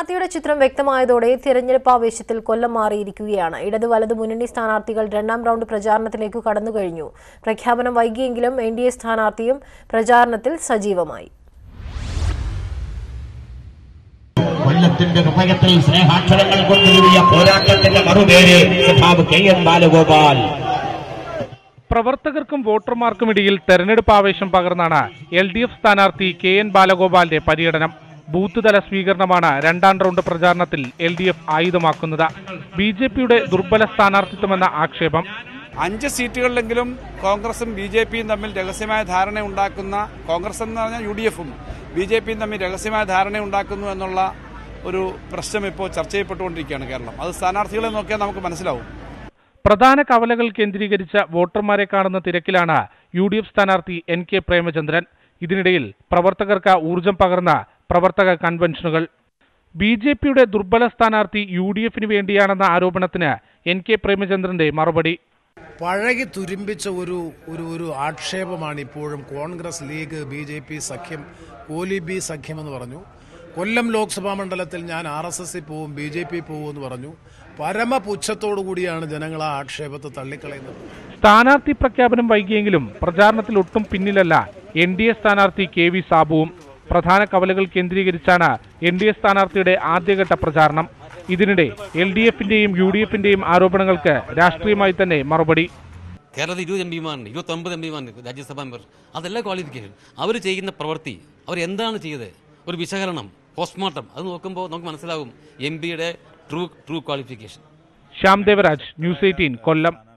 സ്ഥാനാർത്ഥിയുടെ ചിത്രം വ്യക്തമായതോടെ തിരഞ്ഞെടുപ്പ് ആവേശത്തിൽ കൊല്ലം മാറിയിരിക്കുകയാണ്. ഇടത് വലത് മുന്നണി സ്ഥാനാർത്ഥികൾ രണ്ടാം റൗണ്ട് പ്രചാരണത്തിലേക്ക് കടന്നുകഴിഞ്ഞു പ്രഖ്യാപനം വൈകിയെങ്കിലും എൻ ഡി എ സ്ഥാനാർത്ഥിയും പ്രചാരണത്തിൽ സജീവമായി. കൊല്ലത്തിന്റെ ഹൃദയത്തിൽ സ്നേഹാക്ഷരങ്ങൾ കൊണ്ടുകൂടിയ പോരാട്ടത്തിന്റെ മറുപേര് കെ എൻ ബാലഗോപാൽ. പ്രവർത്തകർക്കും വോട്ടർമാർക്കുമിടയിൽ തെരഞ്ഞെടുപ്പ് ആവേശം പകർന്നാണ് എൽ ഡി എഫ് സ്ഥാനാർത്ഥി കെ എൻ ബാലഗോപാലിന്റെ പര്യടനം. ബൂത്ത് തല സ്വീകരണമാണ് രണ്ടാം റൗണ്ട് പ്രചാരണത്തിൽ എൽ ഡി എഫ് ആയുധമാക്കുന്നത്. ബി ജെ പിയുടെ ദുർബല സ്ഥാനാർത്ഥിത്വമെന്ന ആക്ഷേപം. അഞ്ച് സീറ്റുകളിലെങ്കിലും കോൺഗ്രസും ബി ജെ പിയും തമ്മിൽ രഹസ്യമായ ധാരണ ഉണ്ടാക്കുന്ന കോൺഗ്രസ് എന്ന് പറഞ്ഞാൽ യു ഡി എഫും ബി ജെ പിയും തമ്മിൽ രഹസ്യമായ ധാരണ ഉണ്ടാക്കുന്നു എന്നുള്ള ഒരു പ്രശ്നം ഇപ്പോൾ ചർച്ച ചെയ്യപ്പെട്ടുകൊണ്ടിരിക്കുകയാണ് കേരളം. അത് സ്ഥാനാർത്ഥികളെ നോക്കിയാൽ നമുക്ക് മനസ്സിലാവും. പ്രധാന കവലകൾ കേന്ദ്രീകരിച്ച വോട്ടർമാരെ കാണുന്ന തിരക്കിലാണ് യു ഡി എഫ് സ്ഥാനാർത്ഥി എൻ കെ പ്രേമചന്ദ്രൻ. ഇതിനിടയിൽ പ്രവർത്തകർക്ക് ഊർജം പകർന്ന പ്രവർത്തക കൺവെൻഷനുകൾ ബി ജെ പിയുടെ ദുർബല സ്ഥാനാർത്ഥി യു ഡി എഫിന് വേണ്ടിയാണെന്ന ആരോപണത്തിന് എൻ കെ പ്രേമചന്ദ്രന്റെ മറുപടി. പഴകി തുരുമ്പിച്ച ഒരു ഒരു ഒരു ആക്ഷേപമാണ് ഇപ്പോഴും Congress league B J P സഖ്യം കോലി ബി സഖ്യം എന്ന് പറഞ്ഞു. കൊല്ലം ലോക്സഭാ മണ്ഡലത്തിൽ ഞാൻ ആർ എസ് എസിൽ പോവും ബി ജെ പി പോവും എന്ന് പറഞ്ഞു. പരമപുച്ഛത്തോടു കൂടിയാണ് ജനങ്ങൾ ആ ആക്ഷേപത്തെ തള്ളിക്കളയുന്നത്. സ്ഥാനാർത്ഥി പ്രഖ്യാപനം വൈകിയെങ്കിലും പ്രചാരണത്തിൽ ഒട്ടും പിന്നിലല്ല എൻ ഡി എ സ്ഥാനാർത്ഥി കെ വി സാബുവും. പ്രധാന കവലകൾ കേന്ദ്രീകരിച്ചാണ് എൻ ഡി എ സ്ഥാനാർത്ഥിയുടെ ആദ്യഘട്ട പ്രചാരണം. ഇതിനിടെ എൽ ഡി എഫിന്റെയും യു ഡി എഫിന്റെയും ആരോപണങ്ങൾക്ക് രാഷ്ട്രീയമായി തന്നെ മറുപടി. കേരളത്തിൽ ഇരുപത് എം പിമാരുണ്ട് ഇരുപത്തൊമ്പത് എം പിമാരുണ്ട് രാജ്യസഭാ മെമ്പർ. അതെല്ലാം ക്വാളിഫിക്കേഷൻ. അവർ ചെയ്യുന്ന പ്രവൃത്തി അവർ എന്താണ് ചെയ്തത്? ഒരു വിശകലനം പോസ്റ്റ്മോർട്ടം അത് നോക്കുമ്പോൾ നമുക്ക് മനസ്സിലാകും എം പിയുടെ true true qualification. Shyam Devaraj news eighteen Kollam.